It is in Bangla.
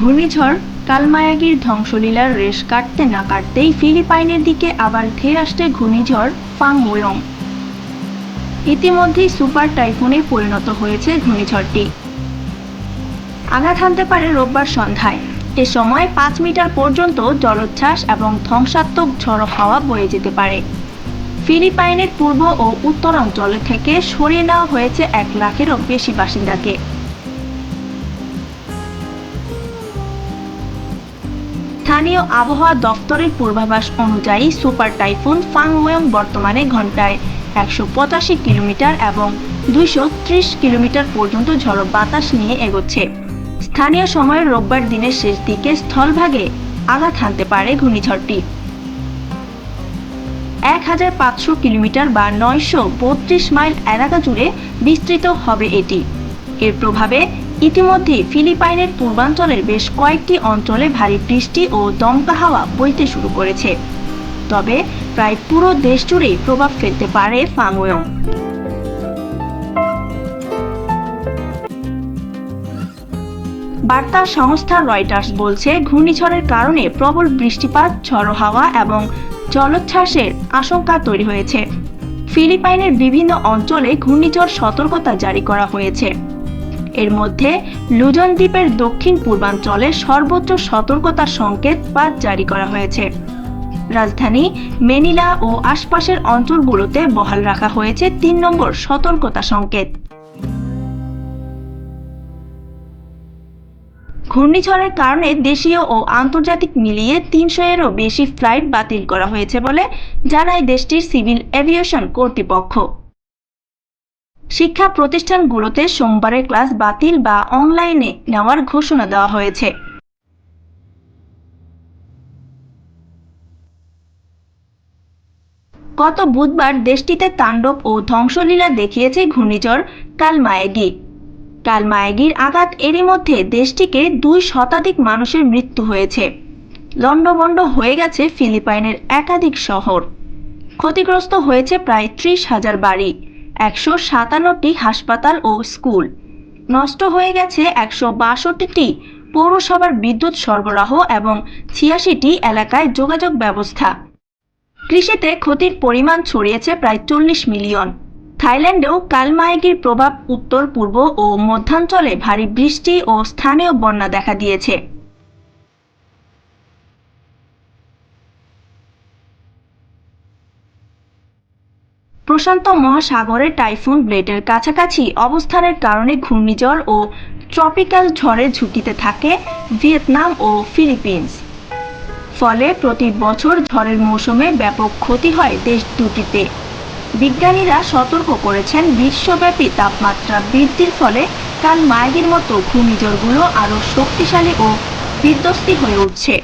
ঘূর্ণিঝড়, কালমায়াগির ধ্বংসলীলার রেশ কাটতে না কাটতেই ফিলিপাইনের দিকে আবার ধেয়ে আসছে ঘূর্ণিঝড় ফাংওয়ং ইতিমধ্যেই সুপার টাইফুনে পরিণত হয়েছে ঘূর্ণিঝড়টি। আঘাত হানতে পারে রোববার সন্ধ্যায়। এ সময় পাঁচ মিটার পর্যন্ত জলোচ্ছ্বাস এবং ধ্বংসাত্মক ঝড়ো হাওয়া বয়ে যেতে পারে। ফিলিপাইনের পূর্ব ও উত্তরাঞ্চল থেকে সরিয়ে নেওয়া হয়েছে এক লাখেরও বেশি বাসিন্দাকে। স্থানীয় আবহাওয়া দপ্তরের পূর্বাভাস অনুযায়ী সুপার টাইফুন ফাংওয়ং বর্তমানে ঘন্টায় একশো পঁচাশি কিলোমিটার এবং দুইশো ত্রিশ কিলোমিটার পর্যন্ত ঝড়ো বাতাস নিয়ে এগোচ্ছে। স্থানীয় সময়ের রোববার দিনের শেষ দিকে স্থলভাগে আঘাত হানতে পারে ঘূর্ণিঝড়টি। এক হাজার পাঁচশো কিলোমিটার বা নয়শো বত্রিশ মাইল এলাকা জুড়ে বিস্তৃত হবে এটি। এর প্রভাবে ইতিমধ্যে ফিলিপাইনের পূর্বাঞ্চলের বেশ কয়েকটি অঞ্চলে ভারী বৃষ্টি ও দমকা হাওয়া বইতে শুরু করেছে। তবে প্রায় পুরো দেশ জুড়েই প্রভাব ফেলতে পারে ফাংওয়ং বার্তা সংস্থা রয়টার্স বলছে, ঘূর্ণিঝড়ের কারণে প্রবল বৃষ্টিপাত, ঝড়ো হাওয়া এবং জলোচ্ছ্বাসের আশঙ্কা তৈরি হয়েছে। ফিলিপাইনের বিভিন্ন অঞ্চলে ঘূর্ণিঝড় সতর্কতা জারি করা হয়েছে। এর মধ্যে লুজন দ্বীপের দক্ষিণ পূর্বাঞ্চলে সর্বোচ্চ সতর্কতা সংকেত বা জারি করা হয়েছে। রাজধানী মেনিলা ও আশপাশের অঞ্চলগুলোতে বহাল রাখা হয়েছে তিন নম্বর সতর্কতা সংকেত। ঘূর্ণিঝড়ের কারণে দেশীয় ও আন্তর্জাতিক মিলিয়ে তিনশো এরও বেশি ফ্লাইট বাতিল করা হয়েছে বলে জানায় দেশটির সিভিল এভিয়েশন কর্তৃপক্ষ। শিক্ষা প্রতিষ্ঠানগুলোতে সোমবারের ক্লাস বাতিল বা অনলাইনে নেওয়ার ঘোষণা দেওয়া হয়েছে। গত বুধবার দেশটিতে তাণ্ডব ও ধ্বংসলীলা দেখিয়েছে ঘূর্ণিঝড় কালমায়াগি। কালমায়াগির আঘাত এরই মধ্যে দেশটিকে দুই শতাধিক মানুষের মৃত্যু হয়েছে। লণ্ডভণ্ড হয়ে গেছে ফিলিপাইনের একাধিক শহর। ক্ষতিগ্রস্ত হয়েছে প্রায় ত্রিশ হাজার বাড়ি। একশো সাতান্নটি হাসপাতাল ও স্কুল। নষ্ট হয়ে গেছে একশো বাষট্টিটি পৌরসভার বিদ্যুৎ সরবরাহ এবং ছিয়াশিটি এলাকায় যোগাযোগ ব্যবস্থা। কৃষিতে ক্ষতির পরিমাণ ছড়িয়েছে প্রায় চল্লিশ মিলিয়ন। থাইল্যান্ডেও কালমায়াগির প্রভাব উত্তর পূর্ব ও মধ্যাঞ্চলে ভারী বৃষ্টি ও স্থানীয় বন্যা দেখা দিয়েছে। প্রশান্ত মহাসাগরে টাইফুন ব্লেডের কাছাকাছি অবস্থানের কারণে ঘূর্ণিঝড় ও ট্রপিক্যাল ঝড়ের ঝুঁকিতে থাকে ভিয়েতনাম ও ফিলিপিন্স। ফলে প্রতি বছর ঝড়ের মৌসুমে ব্যাপক ক্ষতি হয় দেশ দুটিতে। বিজ্ঞানীরা সতর্ক করেছেন, বিশ্বব্যাপী তাপমাত্রা বৃদ্ধির ফলে কাল মায়াগির মতো ঘূর্ণিঝড়গুলো আরও শক্তিশালী ও বিধ্বস্তি হয়ে উঠছে।